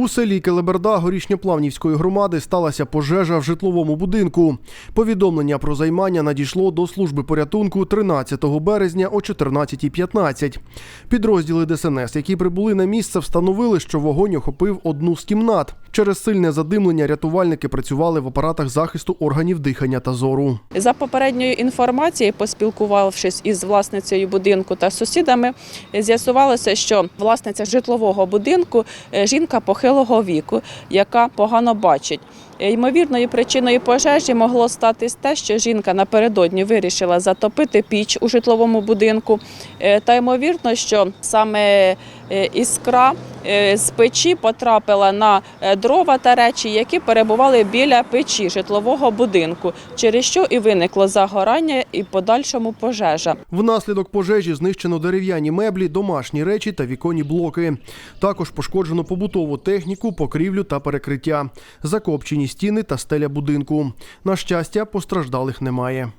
У селі Келеберда горішньоплавнівської громади сталася пожежа в житловому будинку. Повідомлення про займання надійшло до служби порятунку 13 березня о 14.15. Підрозділи ДСНС, які прибули на місце, встановили, що вогонь охопив одну з кімнат. Через сильне задимлення рятувальники працювали в апаратах захисту органів дихання та зору. За попередньою інформацією, поспілкувавшись із власницею будинку та сусідами, з'ясувалося, що власниця житлового будинку е, жінка похилого віку, яка погано бачить. Ймовірною причиною пожежі могло статись те, що жінка напередодні вирішила затопити піч у житловому будинку. Е, Та ймовірно, що саме іскра е, з печі потрапила на е, дрова та речі, які перебували біля печі житлового будинку, через що і виникло загорання і подальшому пожежа. Внаслідок пожежі знищено дерев'яні меблі, домашні речі та віконні блоки. Також пошкоджено побутову техніку, покрівлю та перекриття, закопчені стіни та стеля будинку. На щастя, постраждалих немає.